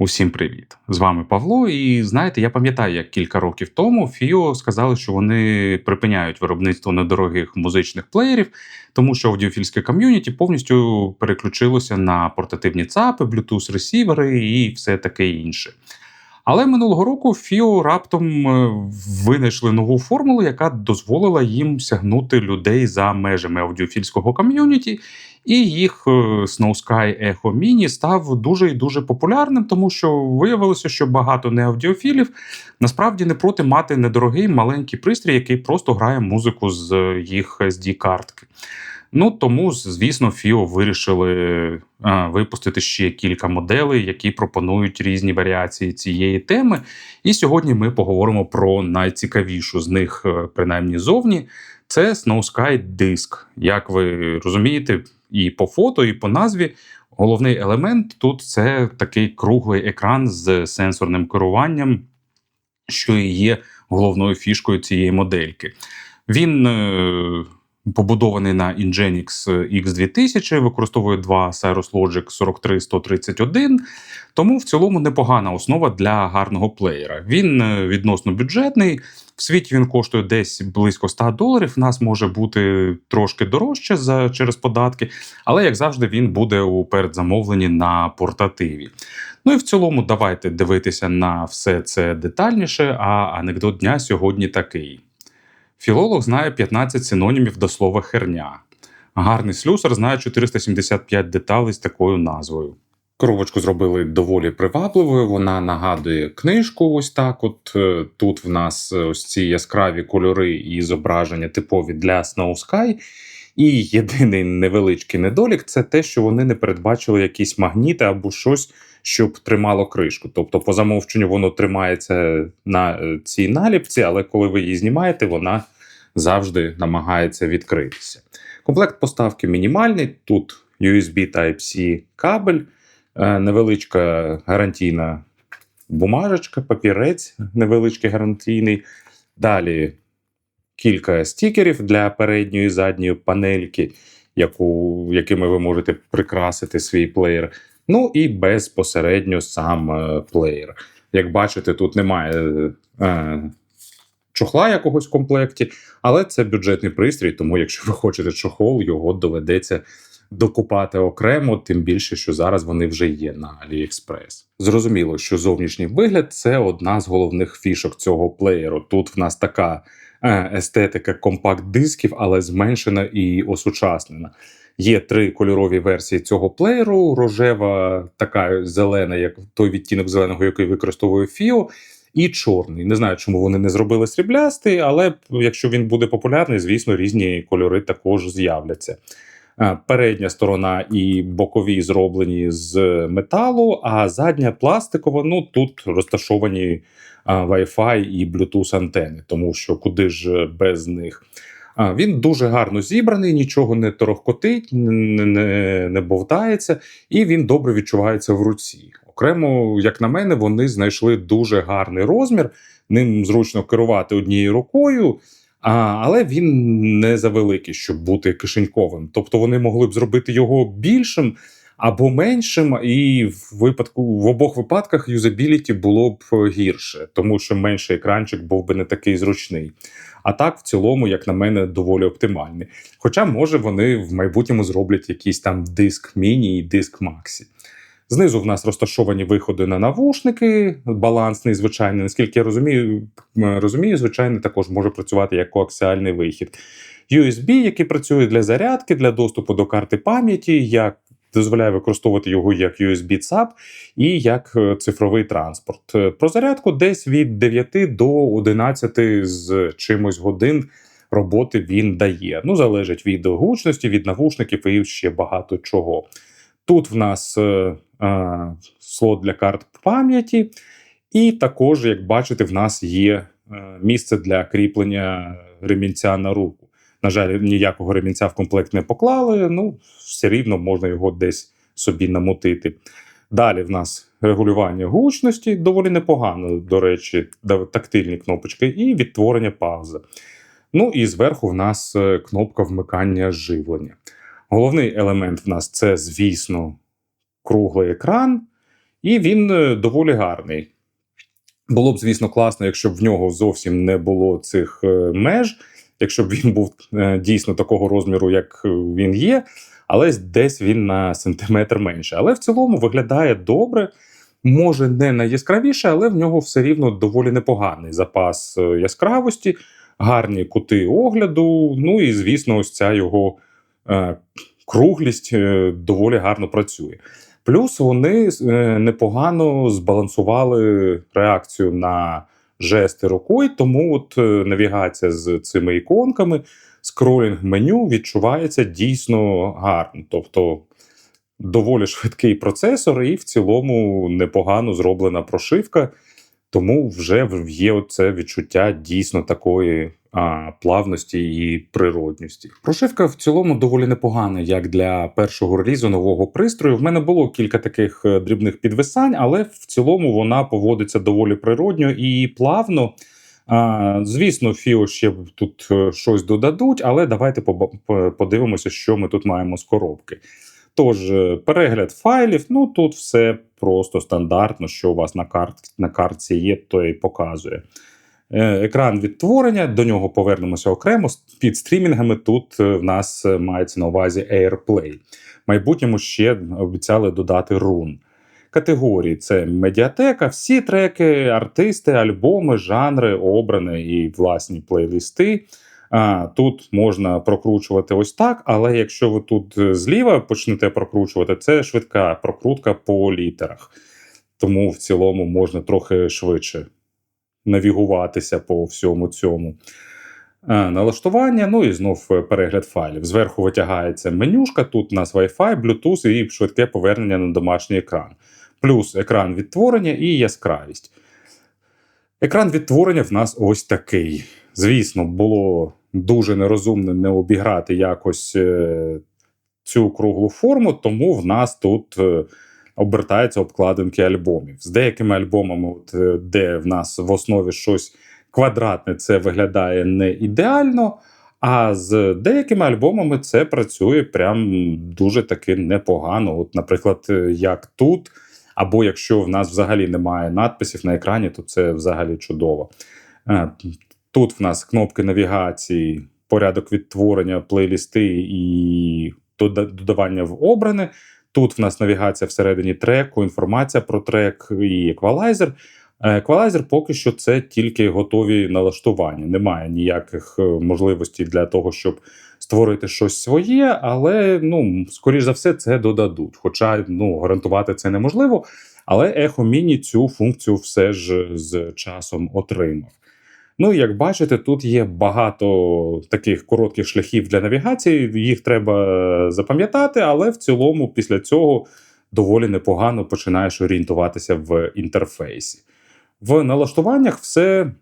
Усім привіт! З вами Павло. І знаєте, я пам'ятаю, як кілька років тому Фіо сказали, що вони припиняють виробництво недорогих музичних плеєрів, тому що аудіофільське ком'юніті повністю переключилося на портативні ЦАПи, Bluetooth ресівери і все таке інше. Але минулого року Фіо раптом е, винайшли нову формулу, яка дозволила їм сягнути людей за межами аудіофільського ком'юніті, і їх е, Snow Sky Echo Mini став дуже і дуже популярним, тому що виявилося, що багато неаудіофілів насправді не проти мати недорогий маленький пристрій, який просто грає музику з їх sd картки Ну тому, звісно, Фіо вирішили а, випустити ще кілька моделей, які пропонують різні варіації цієї теми. І сьогодні ми поговоримо про найцікавішу з них, е, принаймні зовні. Це Snow Sky Disk. Як ви розумієте, і по фото, і по назві. Головний елемент тут це такий круглий екран з сенсорним керуванням, що і є головною фішкою цієї модельки. Він е, побудований на Nginx X2000, використовує два Cyrus Logic 43131, тому в цілому непогана основа для гарного плеєра. Він е, відносно бюджетний. В світі він коштує десь близько 100 доларів. У нас може бути трошки дорожче за через податки, але як завжди, він буде у передзамовленні на портативі. Ну і в цілому, давайте дивитися на все це детальніше. А анекдот дня сьогодні такий. Філолог знає 15 синонімів до слова херня. Гарний слюсар знає 475 деталей з такою назвою. Коробочку зробили доволі привабливою. Вона нагадує книжку. Ось так. От е, тут в нас ось ці яскраві кольори і зображення типові для Snow Sky. І єдиний невеличкий недолік це те, що вони не передбачили якісь магніти або щось, щоб тримало кришку. Тобто, по замовченню воно тримається на е, цій наліпці, але коли ви її знімаєте, вона завжди намагається відкритися. Комплект поставки мінімальний. Тут USB Type-C кабель, е, невеличка гарантійна бумажечка, папірець невеличкий гарантійний. Далі кілька стікерів для передньої і задньої панельки, яку, якими ви можете прикрасити свій плеєр. Ну і безпосередньо сам е, плеєр. Як бачите, тут немає е, чохла якогось в комплекті, але це бюджетний пристрій, тому якщо ви хочете чохол, його доведеться докупати окремо, тим більше, що зараз вони вже є на AliExpress. Зрозуміло, що зовнішній вигляд це одна з головних фішок цього плеєру. Тут в нас така е, естетика компакт-дисків, але зменшена і осучаснена. Є три кольорові версії цього плеєру: рожева, така зелена, як той відтінок зеленого, який використовує Фіо, і чорний. Не знаю, чому вони не зробили сріблястий, але якщо він буде популярний, звісно, різні кольори також з'являться. Передня сторона і бокові зроблені з металу, а задня пластикова. Ну тут розташовані Wi-Fi і Bluetooth антени, тому що куди ж без них. Він дуже гарно зібраний, нічого не торохкотить, не, не, не бовтається, і він добре відчувається в руці. Окремо, як на мене, вони знайшли дуже гарний розмір. Ним зручно керувати однією рукою, а, але він не завеликий, щоб бути кишеньковим. Тобто вони могли б зробити його більшим або меншим, і в випадку в обох випадках юзабіліті було б гірше, тому що менший екранчик був би не такий зручний. А так, в цілому, як на мене, доволі оптимальний. Хоча, може, вони в майбутньому зроблять якийсь там диск міні і диск Максі. Знизу в нас розташовані виходи на навушники, балансний, звичайний. Наскільки я розумію, розумію, звичайний також може працювати як коаксіальний вихід. USB, який працює для зарядки, для доступу до карти пам'яті, як дозволяє використовувати його як USB ЦАП і як е, цифровий транспорт. Е, про зарядку десь від 9 до 11 з чимось годин. Роботи він дає. Ну, залежить від гучності, від навушників і ще багато чого. Тут в нас е, е, слот для карт пам'яті, і також, як бачите, в нас є е, місце для кріплення ремінця на руку. На жаль, ніякого ремінця в комплект не поклали, ну все рівно можна його десь собі намотити. Далі в нас регулювання гучності, доволі непогано, до речі, тактильні кнопочки, і відтворення паузи. Ну і зверху в нас е, кнопка вмикання живлення. Головний елемент в нас це, звісно, круглий екран. І він е, доволі гарний. Було б, звісно, класно, якщо б в нього зовсім не було цих е, меж, якщо б він був е, дійсно такого розміру, як він є, але десь він на сантиметр менше. Але в цілому виглядає добре. Може, не найяскравіше, але в нього все рівно доволі непоганий запас яскравості, гарні кути огляду. Ну і, звісно, ось ця його круглість е, доволі гарно працює. Плюс вони е, непогано збалансували реакцію на жести рукою, тому от е, навігація з цими іконками, скролінг меню відчувається дійсно гарно. Тобто доволі швидкий процесор, і в цілому непогано зроблена прошивка. Тому вже є це відчуття дійсно такої а, плавності і природності. Прошивка в цілому доволі непогана, як для першого релізу нового пристрою. В мене було кілька таких е, дрібних підвисань, але в цілому вона поводиться доволі природньо і плавно. А, Звісно, Фіо ще тут е, щось додадуть, але давайте подивимося, що ми тут маємо з коробки. Тож, е, перегляд файлів, ну тут все просто стандартно, що у вас на, карт, на картці є, то і показує. Е, Екран відтворення, до нього повернемося окремо. Під стрімінгами тут е, в нас мається на увазі AirPlay. В майбутньому ще обіцяли додати рун. Категорії це медіатека, всі треки, артисти, альбоми, жанри, обрані і власні плейлисти. Тут можна прокручувати ось так, але якщо ви тут е, зліва почнете прокручувати, це швидка прокрутка по літерах. Тому в цілому можна трохи швидше навігуватися по всьому цьому. Налаштування, ну і знов е, перегляд файлів. Зверху витягається менюшка, тут у нас Wi-Fi, Bluetooth і швидке повернення на домашній екран. Плюс екран відтворення і яскравість. Екран відтворення в нас ось такий. Звісно, було дуже нерозумно не обіграти якось е, цю круглу форму, тому в нас тут е, обертаються обкладинки альбомів. З деякими альбомами, от, е, де в нас в основі щось квадратне, це виглядає не ідеально. А з деякими альбомами це працює прям дуже таки непогано. От, наприклад, як тут. Або якщо в нас взагалі немає надписів на екрані, то це взагалі чудово. Тут в нас кнопки навігації, порядок відтворення, плейлісти і додавання в обране. Тут в нас навігація всередині треку, інформація про трек і еквалайзер. Е, Еквалайзер поки що це тільки готові налаштування. Немає ніяких е, можливостей для того, щоб створити щось своє, але ну, скоріш за все, це додадуть. Хоча ну, гарантувати це неможливо. Але Echo Mini цю функцію все ж з часом отримав. Ну, як бачите, тут є багато таких коротких шляхів для навігації, їх треба запам'ятати, але в цілому після цього доволі непогано починаєш орієнтуватися в інтерфейсі. В налаштуваннях все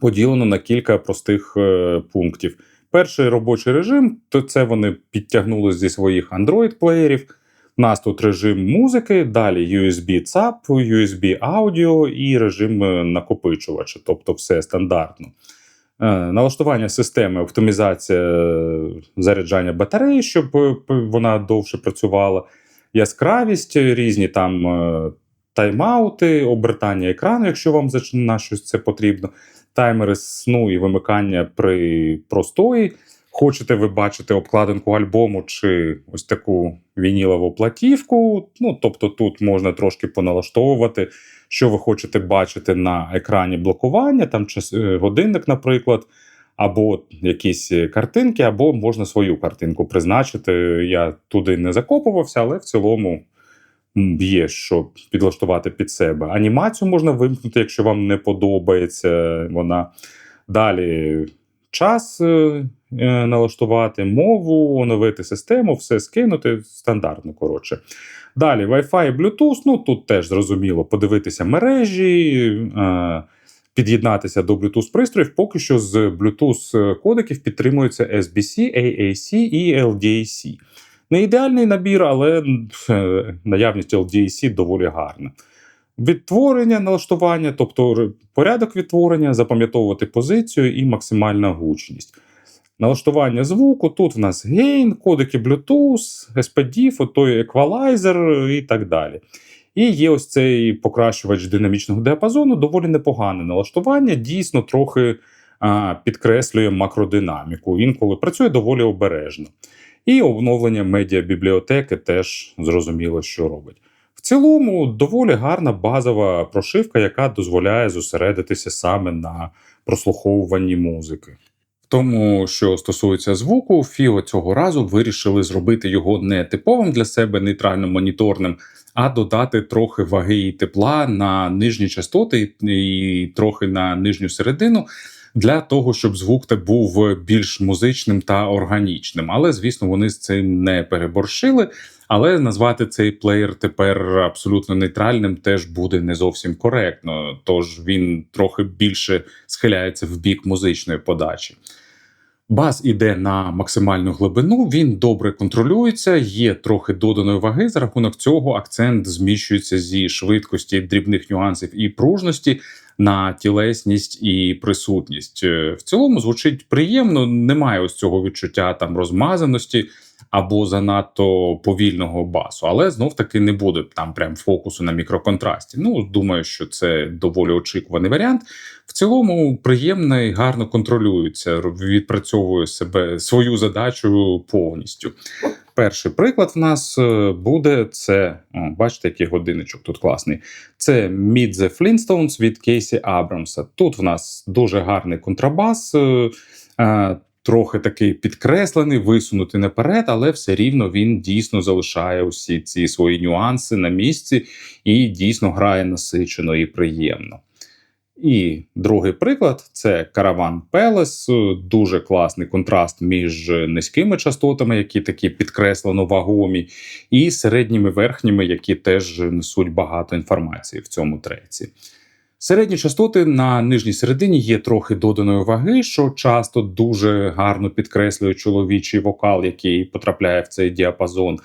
поділено на кілька простих е, пунктів. Перший робочий режим то це вони підтягнули зі своїх Android-плеєрів. Нас тут режим музики, далі USB ЦАП, USB аудіо і режим е, накопичувача, тобто все стандартно. Е, Налаштування системи, оптимізація е, заряджання батареї, щоб вона довше працювала, яскравість, різні там тайм-аути, обертання екрану, якщо вам на щось це потрібно, таймери сну і вимикання при простої. Хочете ви бачити обкладинку альбому чи ось таку вінілову платівку. Ну, тобто тут можна трошки поналаштовувати, що ви хочете бачити на екрані блокування, там е, годинник, наприклад, або якісь картинки, або можна свою картинку призначити. Я туди не закопувався, але в цілому є що підлаштувати під себе. Анімацію можна вимкнути, якщо вам не подобається вона. Далі час е, налаштувати, мову, оновити систему, все скинути стандартно. Коротше. Далі Wi-Fi і Bluetooth. Ну тут теж зрозуміло подивитися мережі, е, під'єднатися до Bluetooth пристроїв. Поки що з Bluetooth кодеків підтримується SBC, AAC і LDAC. Не ідеальний набір, але е, наявність LDAC доволі гарна. Відтворення налаштування, тобто порядок відтворення, запам'ятовувати позицію і максимальна гучність. Налаштування звуку, тут в нас гейн, кодики Bluetooth, SPDIF, той еквалайзер і так далі. І є ось цей покращувач динамічного діапазону, доволі непогане налаштування, дійсно трохи а, підкреслює макродинаміку. Інколи працює доволі обережно. І обновлення медіабібліотеки теж зрозуміло, що робить. В цілому, доволі гарна базова прошивка, яка дозволяє зосередитися саме на прослуховуванні музики. Тому, що стосується звуку, Фіо цього разу вирішили зробити його не типовим для себе нейтрально-моніторним, а додати трохи ваги і тепла на нижні частоти і трохи на нижню середину. Для того щоб звук та був більш музичним та органічним, але звісно, вони з цим не переборщили. Але назвати цей плеєр тепер абсолютно нейтральним теж буде не зовсім коректно, тож він трохи більше схиляється в бік музичної подачі. Бас іде на максимальну глибину, він добре контролюється, є трохи доданої ваги. За рахунок цього акцент зміщується зі швидкості дрібних нюансів і пружності на тілесність і присутність. Е, В цілому звучить приємно, немає ось цього відчуття там розмазаності або занадто повільного басу, але знов таки не буде там прям фокусу на мікроконтрасті. Ну думаю, що це доволі очікуваний варіант. В цілому приємно і гарно контролюється, відпрацьовує себе свою задачу повністю. Перший приклад в нас е, буде це. О, бачите, який годинничок тут класний. Це Meet the Flintstones від Кейсі Абрамса. Тут в нас дуже гарний контрабас. Трохи такий підкреслений, висунутий наперед, але все рівно він дійсно залишає усі ці свої нюанси на місці і дійсно грає насичено і приємно. І другий приклад це Caravan Palace. Дуже класний контраст між низькими частотами, які такі підкреслено вагомі, і середніми верхніми, які теж несуть багато інформації в цьому треці. Середні частоти на нижній середині є трохи доданої ваги, що часто дуже гарно підкреслює чоловічий вокал, який потрапляє в цей діапазон.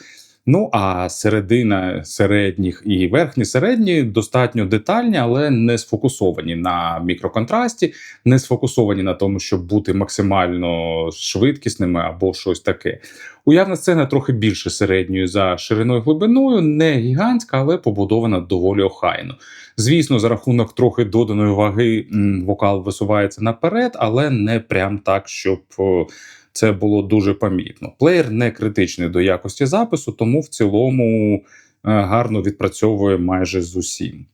Ну а середина середніх і верхні середні достатньо детальні, але не сфокусовані на мікроконтрасті, не сфокусовані на тому, щоб бути максимально швидкісними або щось таке. Уявна сцена трохи більше середньої за шириною глибиною, не гігантська, але побудована доволі охайно. Звісно, за рахунок трохи доданої ваги вокал висувається наперед, але не прям так, щоб. Це було дуже помітно. Плеєр не критичний до якості запису, тому в цілому е, гарно відпрацьовує майже з усім.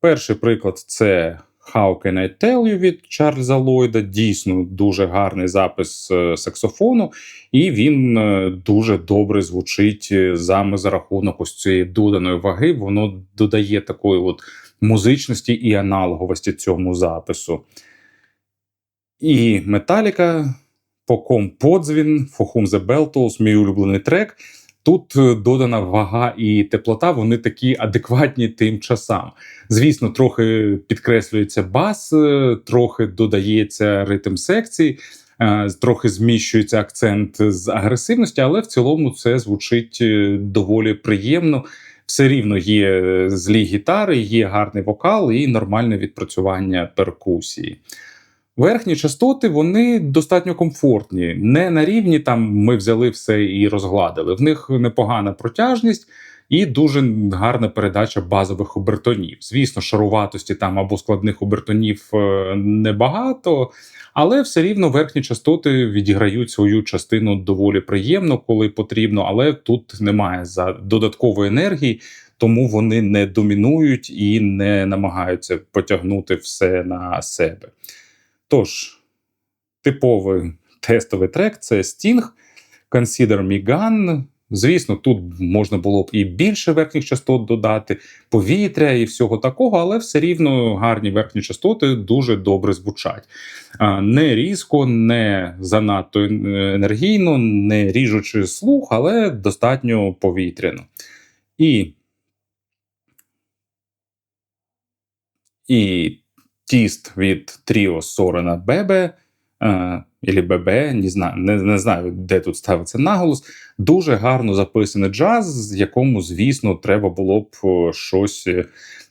Перший приклад це How Can I Tell You від Чарльза Ллойда. Дійсно дуже гарний запис е, саксофону, і він е, дуже добре звучить саме за рахунок ось цієї доданої ваги. Воно додає такої от музичності і аналоговості цьому запису. І Металіка Поком Подзвін, Фохум The Beltles, мій улюблений трек. Тут е, додана вага і теплота, вони такі адекватні тим часам. Звісно, трохи підкреслюється бас, е, трохи додається ритм секції, е, трохи зміщується акцент з агресивності, але в цілому це звучить доволі приємно. Все рівно є злі гітари, є гарний вокал і нормальне відпрацювання перкусії. Верхні частоти вони достатньо комфортні, не на рівні там ми взяли все і розгладили. В них непогана протяжність і дуже гарна передача базових обертонів. Звісно, шаруватості там або складних обертонів е, небагато, але все рівно верхні частоти відіграють свою частину доволі приємно, коли потрібно. Але тут немає за додаткової енергії. Тому вони не домінують і не намагаються потягнути все на себе. Тож, типовий тестовий трек це Sting, Consider Me Gun. Звісно, тут можна було б і більше верхніх частот додати, повітря і всього такого, але все рівно гарні верхні частоти дуже добре звучать. Не різко, не занадто енергійно, не ріжучи слух, але достатньо повітряно. І, і тіст від Тріо Сорена Бебе. Е, Ілі ББ, не знаю, не, не знаю, де тут ставиться наголос. Дуже гарно записаний джаз, з якому, звісно, треба було б щось е,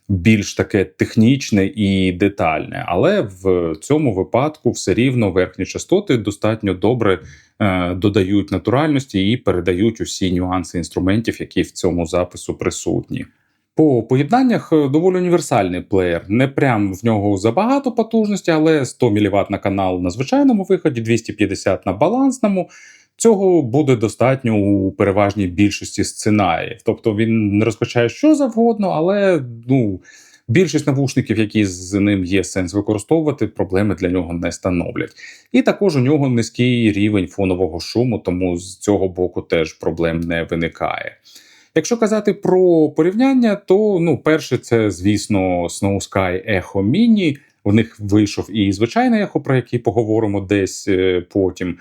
більш таке технічне і детальне. Але в цьому випадку все рівно верхні частоти достатньо добре е, додають натуральності і передають усі нюанси інструментів, які в цьому запису присутні. По поєднаннях е, доволі універсальний плеєр. Не прям в нього забагато потужності, але 100 мВт на канал на звичайному виході, 250 на балансному. Цього буде достатньо у переважній більшості сценаріїв. Тобто він не розкачає що завгодно, але ну, більшість навушників, які з ним є сенс використовувати, проблеми для нього не становлять. І також у нього низький рівень фонового шуму, тому з цього боку теж проблем не виникає. Якщо казати про порівняння, то ну, перше, це, звісно, Snow Sky Echo Mini. В них вийшов і звичайне ехо, про який поговоримо десь е, потім.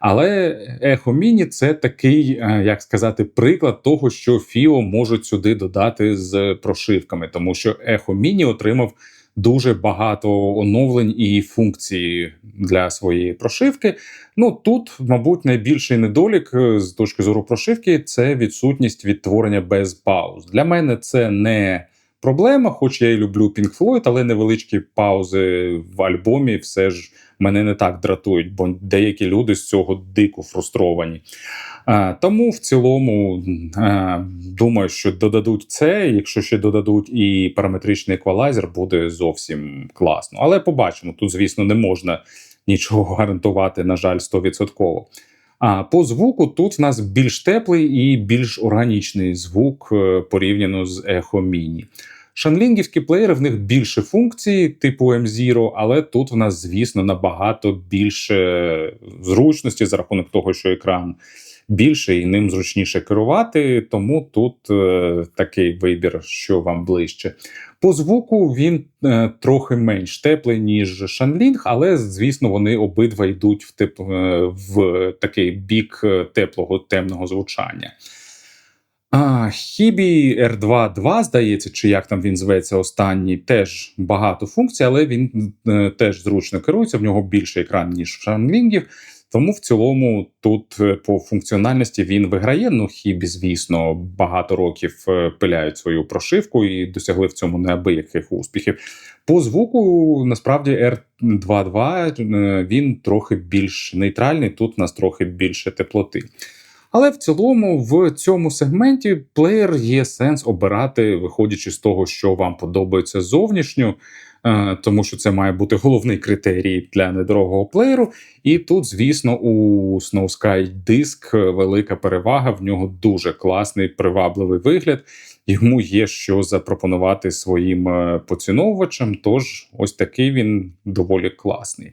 Але Echo Mini – це такий, е, як сказати, приклад того, що Фіо можуть сюди додати з прошивками, тому що Echo Mini отримав дуже багато оновлень і функцій для своєї прошивки. Ну тут, мабуть, найбільший недолік е, з точки зору прошивки це відсутність відтворення без пауз. Для мене це не проблема, хоч я і люблю Pink Floyd, але невеличкі паузи в альбомі все ж мене не так дратують, бо деякі люди з цього дико фрустровані. А, тому в цілому а, думаю, що додадуть це. Якщо ще додадуть і параметричний еквалайзер, буде зовсім класно. Але побачимо. Тут, звісно, не можна нічого гарантувати, на жаль, 100%. А по звуку тут в нас більш теплий і більш органічний звук е, порівняно з Echo Mini. Шанлінгівські плеєри в них більше функцій, типу M0, але тут в нас, звісно, набагато більше зручності за рахунок того, що екран більше і ним зручніше керувати. Тому тут е, такий вибір, що вам ближче. По звуку він е, трохи менш теплий, ніж Шанлінг, але звісно, вони обидва йдуть в тип е, в такий бік е, теплого темного звучання. А, Хібі R2.2, здається, чи як там він зветься останній, теж багато функцій, але він е, теж зручно керується. В нього більший екран, ніж в Шанлінгів. Тому в цілому тут е, по функціональності він виграє. Ну, хібі, звісно, багато років е, пиляють свою прошивку і досягли в цьому неабияких успіхів. По звуку насправді R2.2 е, він трохи більш нейтральний. Тут у нас трохи більше теплоти. Але в цілому в цьому сегменті плеєр є сенс обирати, виходячи з того, що вам подобається зовнішньо, е, тому що це має бути головний критерій для недорогого плеєру. І тут, звісно, у Snow Sky Disk велика перевага. В нього дуже класний привабливий вигляд. Йому є що запропонувати своїм е, поціновувачам. Тож, ось такий він доволі класний.